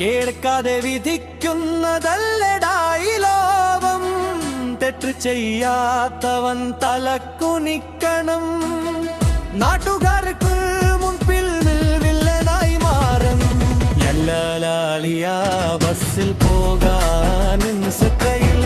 കേൾക്കാതെ വിധിക്കുന്നതല്ലടായി ലോകം. തെറ്റ് ചെയ്യാത്തവൻ തലക്കുനിക്കണം. നാട്ടുകാർക്ക് മുൻപിൽ വില്ലനായി മാറും. എല്ലാ ലാളിയ ബസ്സിൽ പോകാൻ കയ്യിൽ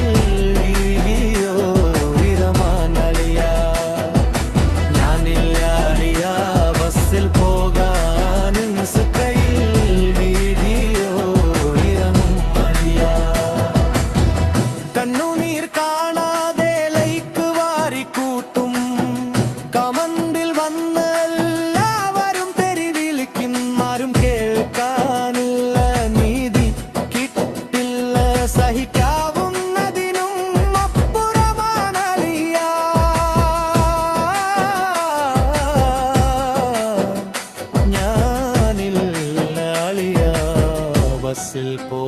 ബസ്സിൽ പോ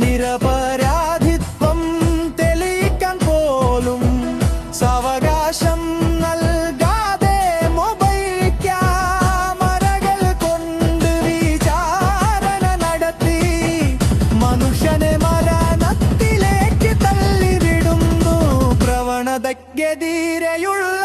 നിരപരാധിത്വം തെളിയിക്കാൻ പോലും സാവകാശം നൽകാതെ മൊബൈൽ ക്യാമറകൾ കൊണ്ട് വിചാരണ നടത്തി മനുഷ്യനെ മരണത്തിലേക്ക് തള്ളിവിടുന്നു. പ്രവണതയ്ക്കെതിരെയുള്ള